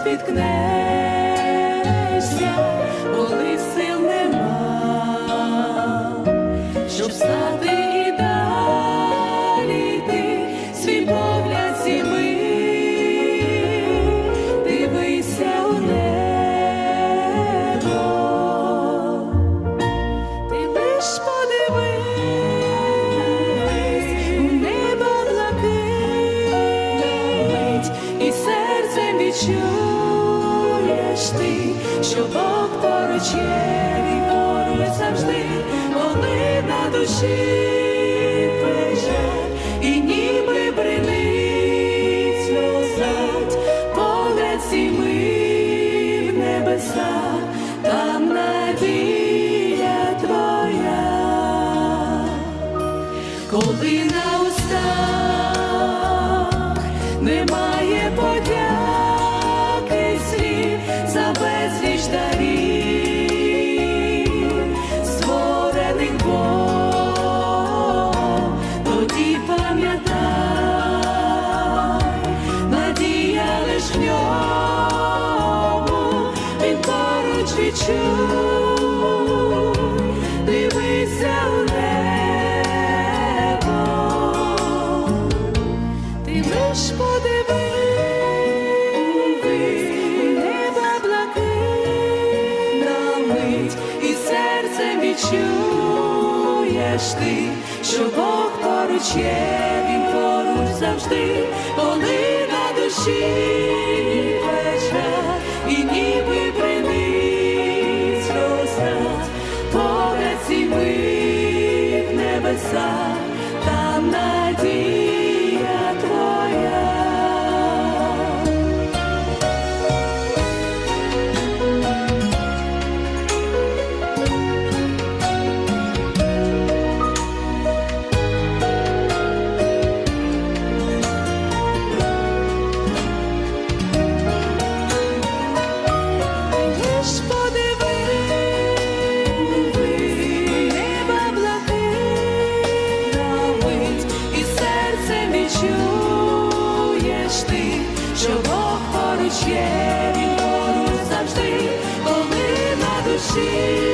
спіткнешся, коли сил відчуєш ти, що Бог поруч є, і поруч завжди, коли на душі пише, і ніби бринить сльозать, погляд сіми в небеса, там надія твоя, коли на устах немає подяки відчуй, у небо, ти лиш подивись, мить, і серцем відчуєш ти, що Бог поруч є, він поруч завжди, коли на душі небеса. чуєш ти, що Бог поруч є, він поруч завжди, коли на душі.